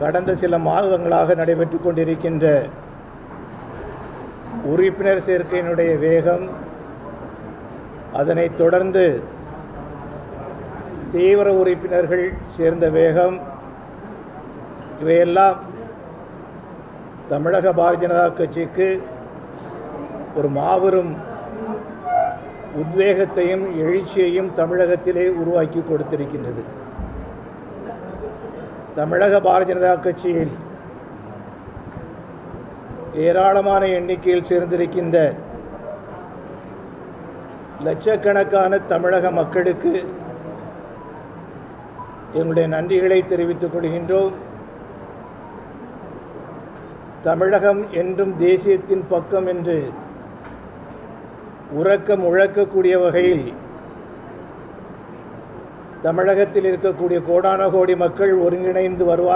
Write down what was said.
கடந்த சில மாதங்களாக நடைபெற்று கொண்டிருக்கின்ற உறுப்பினர் சேர்க்கையினுடைய வேகம் அதனைத் தொடர்ந்து தீவிர உறுப்பினர்கள் சேர்ந்த வேகம் இவையெல்லாம் தமிழக பாரதிய ஜனதா கட்சிக்கு ஒரு மாபெரும் உத்வேகத்தையும் எழுச்சியையும் தமிழகத்திலே உருவாக்கி கொடுத்திருக்கின்றது. தமிழக பாரதிய ஜனதா கட்சியில் ஏராளமான எண்ணிக்கையில் சேர்ந்திருக்கின்ற லட்சக்கணக்கான தமிழக மக்களுக்கு எங்களுடைய நன்றிகளை தெரிவித்துக் கொள்கின்றோம். தமிழகம் என்றும் தேசியத்தின் பக்கம் என்று உறக்க முழக்கக்கூடிய வகையில் தமிழகத்தில் இருக்கக்கூடிய கோடான கோடி மக்கள் ஒருங்கிணைந்து வருவார்